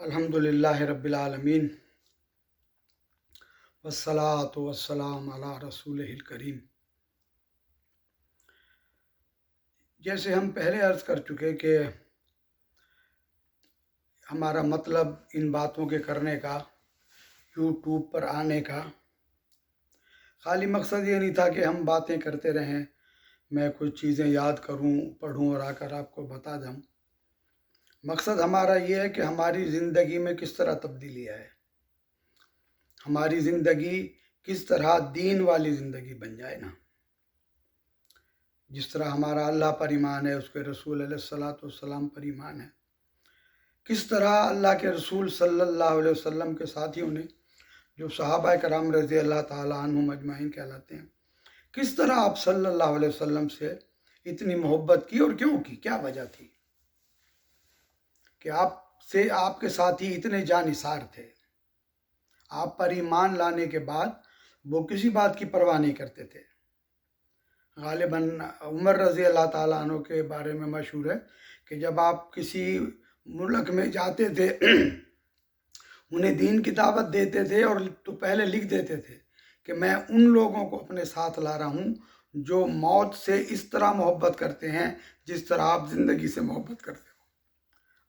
अल्हम्दुलिल्लाह रब्बिल आलमीन। वस्सलातु वस्सलाम अला रसूलिल करीम। जैसे हम पहले अर्ज़ कर चुके कि हमारा मतलब इन बातों के करने का यूट्यूब पर आने का, खाली मकसद ये नहीं था कि हम बातें करते रहें, मैं कुछ चीज़ें याद करूँ, पढ़ूं और आकर आपको बता दूँ मकसद हमारा ये है कि हमारी ज़िंदगी में किस तरह तब्दीली आए। हमारी ज़िंदगी किस तरह दीन वाली ज़िंदगी बन जाए ना। जिस तरह हमारा अल्लाह पर ईमान है, उसके रसूल सलाम पर ईमान है। किस तरह अल्लाह के रसूल सल्लल्लाहु अलैहि वसल्लम के साथियों ने, जो सहाबा कराम रज़ी अल्लाह तजमाइन मजमाइन कहलाते हैं, किस तरह आप सल्लल्लाहु अलैहि वसल्लम से इतनी मोहब्बत की और क्यों की? क्या वजह थी? कि आप से आपके साथी इतने जानिसार थे। आप पर ईमान लाने के बाद वो किसी बात की परवाह नहीं करते थे। गालिबा उमर रज़ी अल्लाह तु के बारे में मशहूर है कि जब आप किसी मुल्क में जाते थे, उन्हें दीन की दावत देते थे और तो पहले लिख देते थे कि मैं उन लोगों को अपने साथ ला रहा हूँ जो मौत से इस तरह मोहब्बत करते हैं जिस तरह आप ज़िंदगी से मोहब्बत करते हो।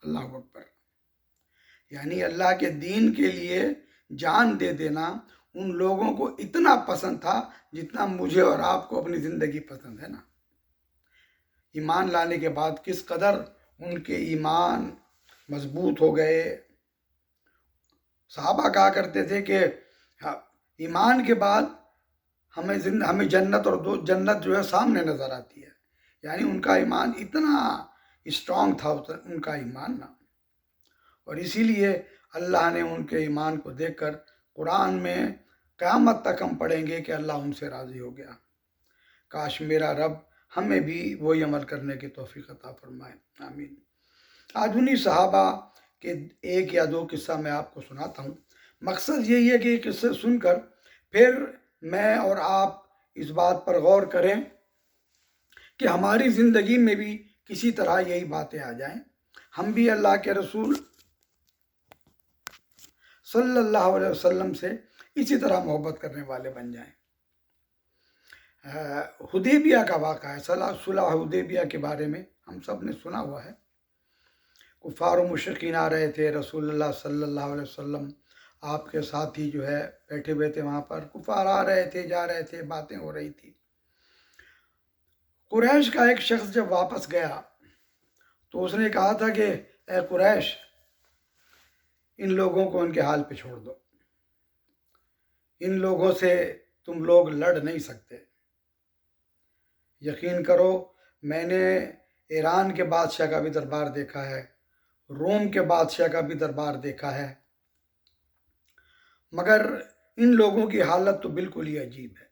अल्लाह अकबर। यानी अल्लाह के दीन के लिए जान दे देना उन लोगों को इतना पसंद था जितना मुझे और आपको अपनी ज़िंदगी पसंद है ना। ईमान लाने के बाद किस कदर उनके ईमान मज़बूत हो गए। साहबा कहा करते थे कि हाँ, ईमान के बाद हमें जिंद हमें जन्नत और दो जन्नत जो है सामने नज़र आती है। यानी उनका ईमान इतना स्ट्रांग था उनका ईमान ना। और इसीलिए अल्लाह ने उनके ईमान को देखकर कुरान में क़यामत तक हम पढ़ेंगे कि अल्लाह उनसे राज़ी हो गया। काश मेरा रब हमें भी वही अमल करने की तोफ़ी अता फरमाए। आमीन। आज उन्हीं सहाबा के एक या दो किस्सा मैं आपको सुनाता हूँ। मकसद यही है कि किस्से सुनकर फिर मैं और आप इस बात पर गौर करें कि हमारी ज़िंदगी में भी किसी तरह यही बातें आ जाएँ। हम भी अल्लाह के रसूल सल्लल्लाहु अलैहि वसल्लम से इसी तरह मोहब्बत करने वाले बन जाएँ। हुदेबिया का वाक़ा है सलाह सुलह हुदेबिया के बारे में हम सबने सुना हुआ है। कुफार मुशकिन आ रहे थे, रसूलुल्लाह सल्लल्लाहु अलैहि वसल्लम आपके ही जो है बैठे हुए थे वहाँ पर कुफार आ रहे थे, जा रहे थे, बातें हो रही थी। कुरैश का एक शख्स जब वापस गया तो उसने कहा था कि, ए कुरैश, इन लोगों को उनके हाल पे छोड़ दो। इन लोगों से तुम लोग लड़ नहीं सकते। यकीन करो, मैंने ईरान के बादशाह का भी दरबार देखा है, रोम के बादशाह का भी दरबार देखा है। मगर इन लोगों की हालत तो बिल्कुल ही अजीब है।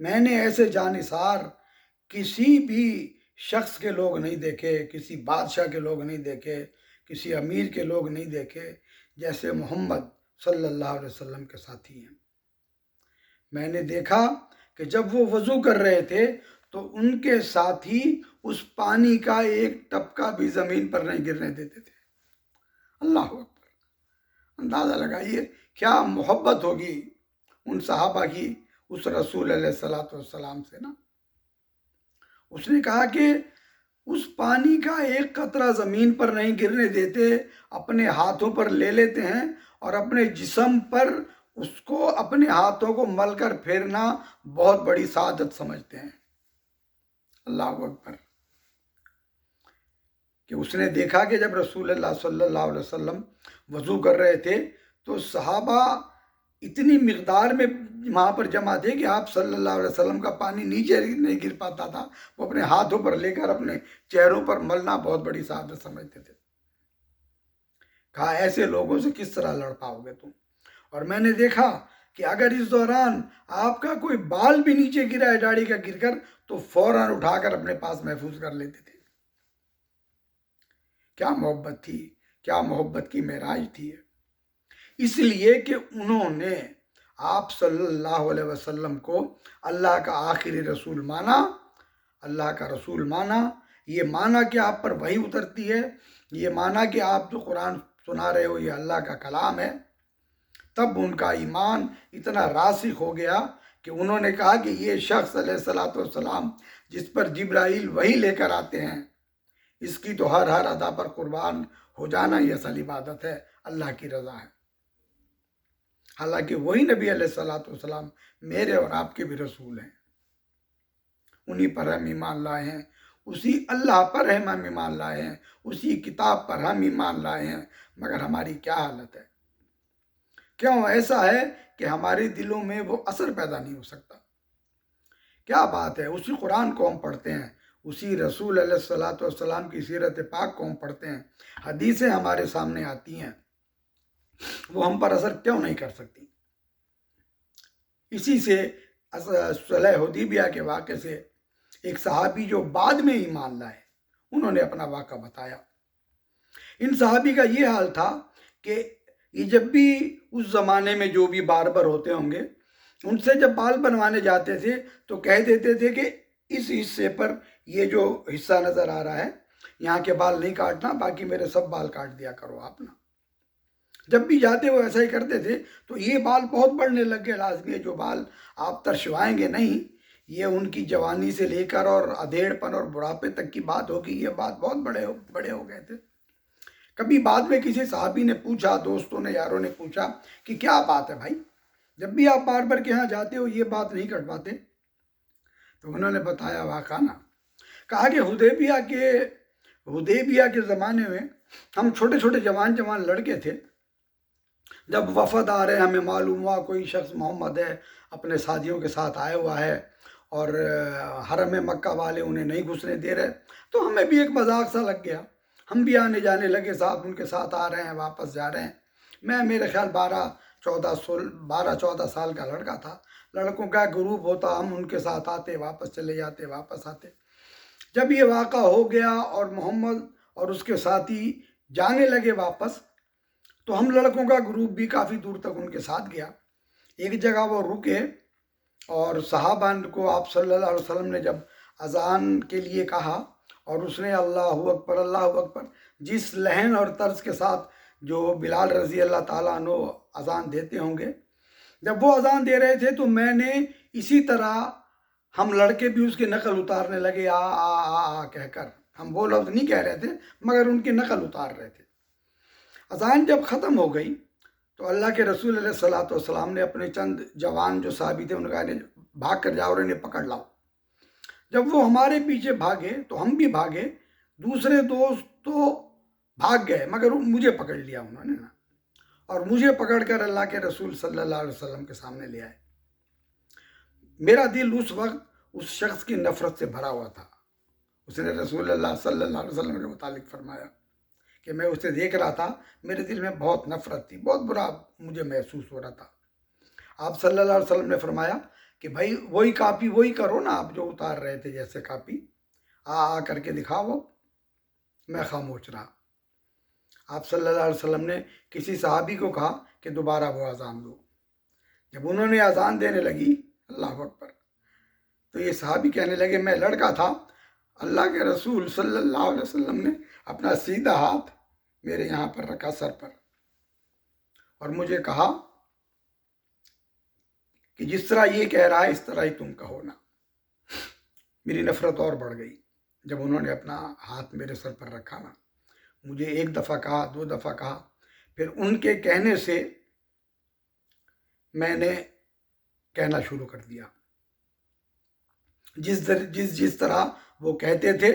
मैंने ऐसे जानिसार किसी भी शख्स के लोग नहीं देखे, किसी बादशाह के लोग नहीं देखे, किसी अमीर के लोग नहीं देखे, जैसे मोहम्मद सल्लल्लाहु अलैहि वसल्लम के साथी हैं। मैंने देखा कि जब वो वज़ू कर रहे थे तो उनके साथी उस पानी का एक टपका भी ज़मीन पर नहीं गिरने देते थे। अल्लाह अकबर। अंदाज़ा लगाइए, क्या मोहब्बत होगी उन सहाबा की उस रसूल सलाम से ना? उसने कहा कि उस पानी का एक कतरा ज़मीन पर नहीं गिरने देते, अपने हाथों पर ले लेते हैं और अपने जिसम पर उसको अपने हाथों को मलकर फेरना बहुत बड़ी सादत समझते हैं। अल्लाह अकबर। कि उसने देखा कि जब रसूल सल्लल्लाहु अलैहि वसल्लम वज़ू कर रहे थे तो सहाबा इतनी मकदार में वहाँ पर जमा थे कि आप सल्लल्लाहु अलैहि वसल्लम का पानी नीचे नहीं गिर पाता था। वो अपने हाथों पर लेकर अपने चेहरों पर मलना बहुत बड़ी सादत समझते थे। कहा, ऐसे लोगों से किस तरह लड़ पाओगे तुम? और मैंने देखा कि अगर इस दौरान आपका कोई बाल भी नीचे गिरा है, दाढ़ी का गिरकर तो फ़ौरन उठाकर अपने पास महफूज कर लेते थे। क्या मोहब्बत थी? क्या मोहब्बत की महराज थी? इसलिए कि उन्होंने आप सल्लल्लाहु अलैहि वसल्लम को अल्लाह का आखिरी रसूल माना, अल्लाह का रसूल माना। ये माना कि आप पर वही उतरती है, ये माना कि आप जो कुरान सुना रहे हो, ये अल्लाह का कलाम है। तब उनका ईमान इतना रासिक हो गया कि उन्होंने कहा कि ये शख्स सलाम जिस पर जिब्राइल वही लेकर आते हैं, इसकी तो हर हर अदा पर कुर्बान हो जाना ही असल इबादत है, अल्लाह की रज़ा है। हालाँकि वही नबी सलाम मेरे और आपके भी रसूल हैं। उन्हीं पर हम ईमान लाए हैं, उसी अल्लाह पर हम ईमान लाए हैं, उसी किताब पर हम ईमान लाए हैं, मगर हमारी क्या हालत है? क्यों ऐसा है कि हमारे दिलों में वो असर पैदा नहीं हो सकता? क्या बात है, उसी कुरान को हम पढ़ते हैं, उसी रसूल सलाम की सीरत पाक को हम पढ़ते हैं, हदीसें हमारे सामने आती हैं। वो हम पर असर क्यों नहीं कर सकती? इसी से सलह हदीबिया के वाक़े से एक सहाबी जो बाद में ही ईमान लाए, उन्होंने अपना वाक़ा बताया। इन सहाबी का ये हाल था कि ये जब भी उस ज़माने में जो भी बारबर होते होंगे, उनसे जब बाल बनवाने जाते थे तो कह देते थे कि इस हिस्से पर ये जो हिस्सा नज़र आ रहा है, यहाँ के बाल नहीं काटना, बाकी मेरे सब बाल काट दिया करो आप ना। जब भी जाते वो ऐसा ही करते थे तो ये बाल बहुत बढ़ने लग गए लाजमी जो बाल आप तरशवाएँगे नहीं, ये उनकी जवानी से लेकर और अधेड़पन और बुढ़ापे तक की बात होगी, ये बात बहुत बड़े हो बड़े हो गए थे। कभी बाद में किसी साहबी ने पूछा, दोस्तों ने, यारों ने पूछा कि क्या बात है भाई? जब भी आप बार बार के यहाँ जाते हो, ये बात नहीं कटवाते। तो उन्होंने बताया वाका ना कहा कि हुदेबिया के हुदेबिया के ज़माने में हम छोटे छोटे जवान जवान लड़के थे जब वफद आ रहे हैं, हमें मालूम हुआ कोई शख्स मोहम्मद है, अपने साथियों के साथ आया हुआ है और हरम मक्का वाले उन्हें नहीं घुसने दे रहे तो हमें भी एक मज़ाक सा लग गया। हम भी आने जाने लगे, साथ उनके साथ आ रहे हैं, वापस जा रहे हैं। मैं, मेरे ख्याल बारह, चौदह, सोल, बारह, चौदह साल का लड़का था। लड़कों का ग्रुप होता, हम उनके साथ आते, वापस चले जाते, वापस आते। जब ये वाक़ा हो गया और मोहम्मद और उसके साथी जाने लगे वापस तो हम लड़कों का ग्रुप भी काफ़ी दूर तक उनके साथ गया। एक जगह वो रुके और साहबान को आप सल्लल्लाहु अलैहि वसल्लम ने जब अजान के लिए कहा और उसने अल्लाह अकबर अल्लाह अकबर, जिस लहन और तर्ज के साथ जो बिलाल रज़ी अल्लाह ताला नो अजान देते होंगे, जब वो अजान दे रहे थे तो मैंने इसी तरह हम लड़के भी उसकी नकल उतारने लगे आ आ आ आ, कहकर। हम वो लफ्ज़ नहीं कह रहे थे, मगर उनकी नकल उतार रहे थे। अजान जब ख़त्म हो गई तो अल्लाह के रसूल सलाम ने अपने चंद जवान जो साबित थे उनका भाग कर जाओ और इन्हें पकड़ लाओ। जब वो हमारे पीछे भागे तो हम भी भागे, दूसरे दोस्त तो भाग गए, मगर मुझे पकड़ लिया उन्होंने ना। और मुझे पकड़कर अल्लाह के रसूल सल्लल्लाहु अलैहि वसल्लम के सामने ले आए। मेरा दिल उस वक्त उस शख्स की नफ़रत से भरा हुआ था। उसने रसूल अल्लाह सल्लल्लाहु अलैहि वसल्लम के मुतालिक फरमाया कि मैं उसे देख रहा था, मेरे दिल में बहुत नफ़रत थी, बहुत बुरा मुझे महसूस हो रहा था। आप सल्लल्लाहु अलैहि वसल्लम ने फरमाया कि भाई, वही कापी, वही करो ना आप जो उतार रहे थे जैसे कापी। आ आ करके दिखाओ। मैं खामोश रहा। आप सल्लल्लाहु अलैहि वसल्लम ने किसी सहाबी को कहा कि दोबारा वो अजान दो। जब उन्होंने अजान देने लगी, अल्लाह अकबर तो ये सहाबी कहने लगे, मैं लड़का था। अल्लाह के रसूल सल्लल्लाहु अलैहि वसल्लम ने अपना सीधा हाथ मेरे यहाँ पर रखा सर पर। और मुझे कहा कि जिस तरह ये कह रहा है इस तरह ही तुम कहो ना। मेरी नफरत और बढ़ गई जब उन्होंने अपना हाथ मेरे सर पर रखा ना। मुझे एक दफ़ा कहा दो दफ़ा कहा फिर उनके कहने से मैंने कहना शुरू कर दिया। जिस दर, जिस जिस तरह वो कहते थे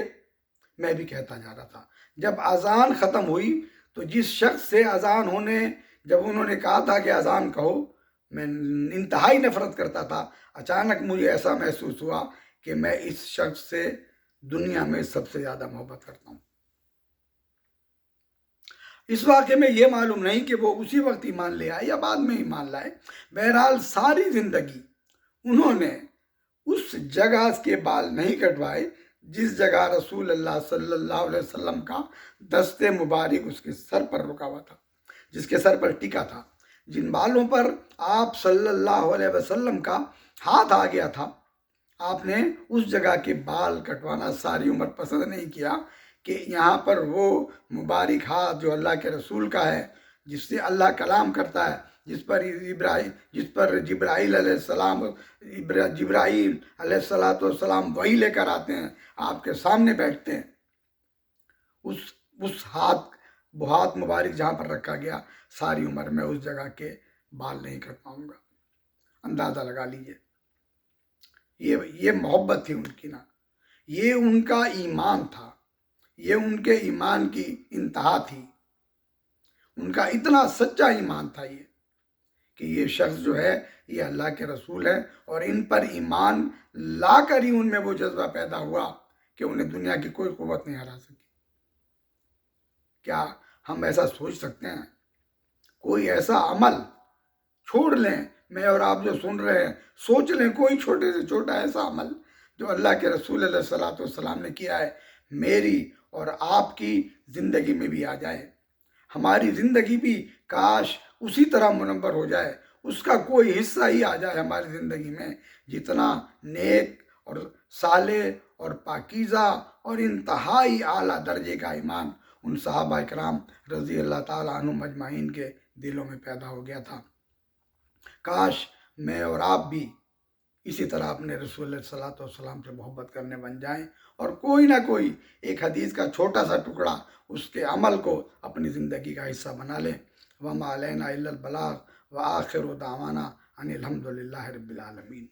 मैं भी कहता जा रहा था। जब अजान ख़त्म हुई तो जिस शख्स से अजान होने, जब उन्होंने कहा था कि अजान कहो, मैं इंतहाई नफरत करता था। अचानक मुझे ऐसा महसूस हुआ कि मैं इस शख्स से दुनिया में सबसे ज़्यादा मोहब्बत करता हूँ। इस वाक्य में ये मालूम नहीं कि वो उसी वक्त ईमान ले आए या बाद में ईमान लाए। बहरहाल सारी ज़िंदगी उन्होंने उस जगह के बाल नहीं कटवाए जिस जगह रसूल अल्लाह सल्लल्लाहु अलैहि वसल्लम का दस्ते मुबारक उसके सर पर रुका हुआ था, जिसके सर पर टिका था, जिन बालों पर आप सल्लल्लाहु अलैहि वसल्लम का हाथ आ गया था, आपने उस जगह के बाल कटवाना सारी उम्र पसंद नहीं किया कि यहाँ पर वो मुबारक हाथ जो अल्लाह के रसूल का है, जिससे अल्लाह कलाम करता है जिस पर इब्राहिम जिस पर जब्राइल सलाम जब्राइल सलाम वही लेकर आते हैं, आपके सामने बैठते हैं। उस उस हाथ वो हाथ मुबारक जहाँ पर रखा गया, सारी उम्र में उस जगह के बाल नहीं कर पाऊँगा। अंदाज़ा लगा लीजिए। ये ये मोहब्बत थी उनकी ना। ये उनका ईमान था। ये उनके ईमान की इंतहा थी। उनका इतना सच्चा ईमान था ये। कि ये शख्स जो है, ये अल्लाह के रसूल है और इन पर ईमान ला कर ही उनमें वो जज्बा पैदा हुआ कि उन्हें दुनिया की कोई कुत नहीं हरा सकी। क्या हम ऐसा सोच सकते हैं? कोई ऐसा अमल छोड़ लें, मैं और आप जो सुन रहे हैं, सोच लें कोई छोटे से छोटा ऐसा अमल जो अल्लाह के रसूल सलाम ने किया है, मेरी और आपकी ज़िंदगी में भी आ जाए। हमारी ज़िंदगी भी काश उसी तरह मुनवर हो जाए, उसका कोई हिस्सा ही आ जाए हमारी ज़िंदगी में, जितना नेक और साले और पाकिज़ा और इंतहाई आला दर्जे का ईमान उन साहबा कराम रज़ी अल्लाह तु मजमाइन के दिलों में पैदा हो गया था। काश मैं और आप भी इसी तरह अपने रसूल सलात सलाम से मोहब्बत करने बन जाएँ और कोई ना कोई एक हदीस का छोटा सा टुकड़ा उसके अमल को अपनी ज़िंदगी का हिस्सा बना लें। वमा अलैना बलाग व आखिर दावाना अनिलहमदिल्ला रबालमीन